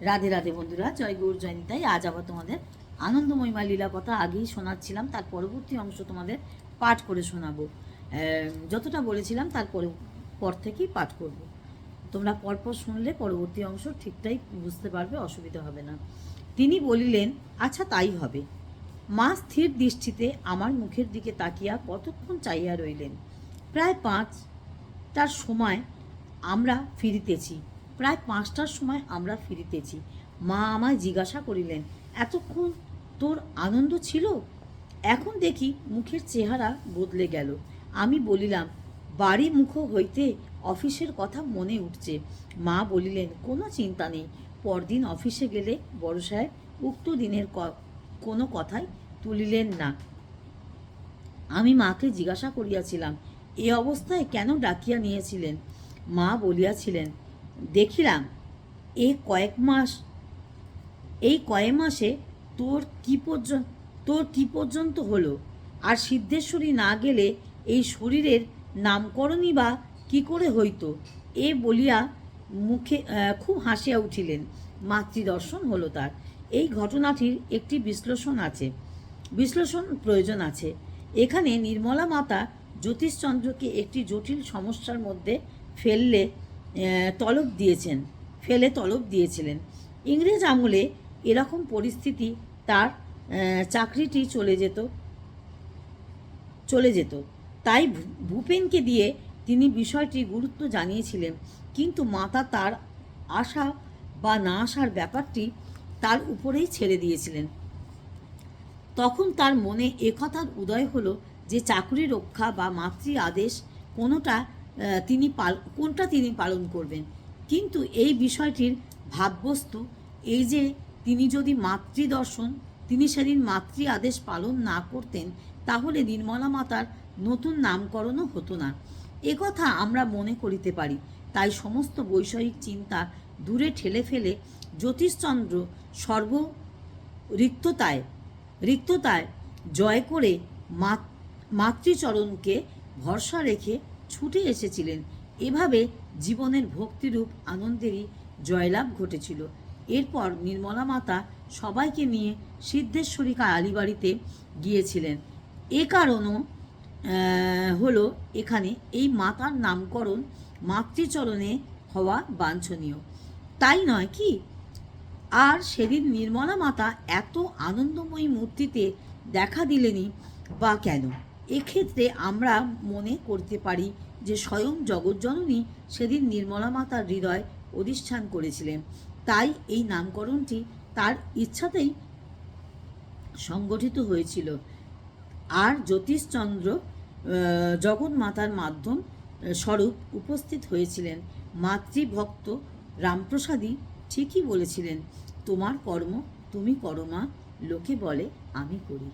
রাধে রাধে বন্ধুরা, জয় গৌর জয়নিতাই আজ আবার তোমাদের আনন্দময়ীমা লীলা কথা আগেই শোনাচ্ছিলাম, তার পরবর্তী অংশ তোমাদের পাঠ করে শোনাবো। যতটা বলেছিলাম তার পরে পর থেকেই পাঠ করব। তোমরা পরপর শুনলে পরবর্তী অংশ ঠিকটাই বুঝতে পারবে, অসুবিধা হবে না। তিনি বলিলেন আচ্ছা তাই হবে। মা স্থির দৃষ্টিতে আমার মুখের দিকে তাকিয়া কতক্ষণ চাইয়া রইলেন। প্রায় পাঁচটার সময় আমরা ফিরিতেছি। প্রায় পাঁচটার সময় আমরা ফিরিতেছি। মা আমায় জিজ্ঞাসা করিলেন, এতক্ষণ তোর আনন্দ ছিল? এখন দেখি মুখের চেহারা বদলে গেল। আমি বলিলাম, বাড়ি মুখ হইতে অফিসের কথা মনে উঠছে। মা বলিলেন, কোনো চিন্তা নেই। পরদিন অফিসে গেলে বড় সাহেব উক্ত দিনের কোনো কথাই তুলিলেন না। আমি মাকে জিজ্ঞাসা করিয়াছিলাম, এ অবস্থায় কেন ডাকিয়া নিয়েছিলেন? মা বলিয়াছিলেন দেখিলাম, এ কয়েক মাস, এই কয়েক মাসে তোর কি পর্যন্ত, তোর কি পর্যন্ত হলো? আর সিদ্ধেশ্বরী না গেলে এই শরীরের নামকরণই বা কি করে হইতো? এ বলিয়া মুখে খুব হাসিয়া উঠিলেন। মাতৃদর্শন হলো তার। এই ঘটনাটির একটি বিশ্লেষণ আছে। বিশ্লেষণ প্রয়োজন আছে। এখানে নির্মলা মাতা জ্যোতিষচন্দ্রকে একটি জটিল সমস্যার মধ্যে ফেললে তলব দিয়েছেন, ফেলে তলব দিয়েছিলেন। ইংরেজ আমলে এরকম পরিস্থিতি তার চাকরিটি চলে যেত চলে যেত। তাই ভূপেনকে দিয়ে তিনি বিষয়টি গুরুত্ব জানিয়েছিলেন, কিন্তু মাতা তার আশা বা না আসার ব্যাপারটি তার উপরেই ছেড়ে দিয়েছিলেন। তখন তার মনে একথার উদয় হলো যে চাকরি রক্ষা বা মাতৃ আদেশ কোনোটা তিনি পাল, কোনটা তিনি পালন করবেন? কিন্তু এই বিষয়টির ভাববস্তু এই যে তিনি যদি মাতৃদর্শন, তিনি সেদিন মাতৃ আদেশ পালন না করতেন, তাহলে নির্মলা মাতার নতুন নামকরণও হতো না। একথা আমরা মনে করিতে পারি। তাই সমস্ত বৈষয়িক চিন্তা দূরে ঠেলে ফেলে জ্যোতিষচন্দ্র সর্ব রিক্ততায় রিক্ততায় জয় করে মাতৃচরণকে ভরসা রেখে ছুটে এসেছিলেন। এভাবে জীবনের ভক্তিরূপ আনন্দেরই জয়লাভ ঘটেছিল। এরপর নির্মলা মাতা সবাইকে নিয়ে সিদ্ধেশ্বরী আলিবাড়িতে গিয়েছিলেন। এ কারণও হলো এখানে এই মাতার নামকরণ মাতৃচরণে হওয়া বাঞ্ছনীয়। তাই নয় কি? আর সেদিন নির্মলা মাতা এত আনন্দময়ী মূর্তিতে দেখা দিলেনি বা কেন? এক্ষেত্রে আমরা মনে করতে পারি যে স্বয়ং জগজ্জননী সেদিন নির্মলা মাতার হৃদয় অধিষ্ঠান করেছিলেন। তাই এই নামকরণটি তার ইচ্ছাতেই সংগঠিত হয়েছিল। আর জ্যোতিষচন্দ্র জগন্মাতার মাধ্যম স্বরূপ উপস্থিত হয়েছিলেন। মাতৃভক্ত রামপ্রসাদী ঠিকই বলেছিলেন, তোমার কর্ম তুমি করো মা, লোকে বলে আমি করি।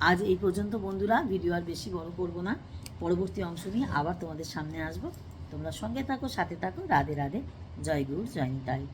আজ এই পর্যন্ত বন্ধুরা, ভিডিও আর বেশি বড় করব না। পরবর্তী অংশ নিয়ে আবার তোমাদের সামনে আসব। তোমরা সঙ্গে থাকো, সাথে থাকো। রাধে রাধে। জয় গুরু, জয় নিতাই।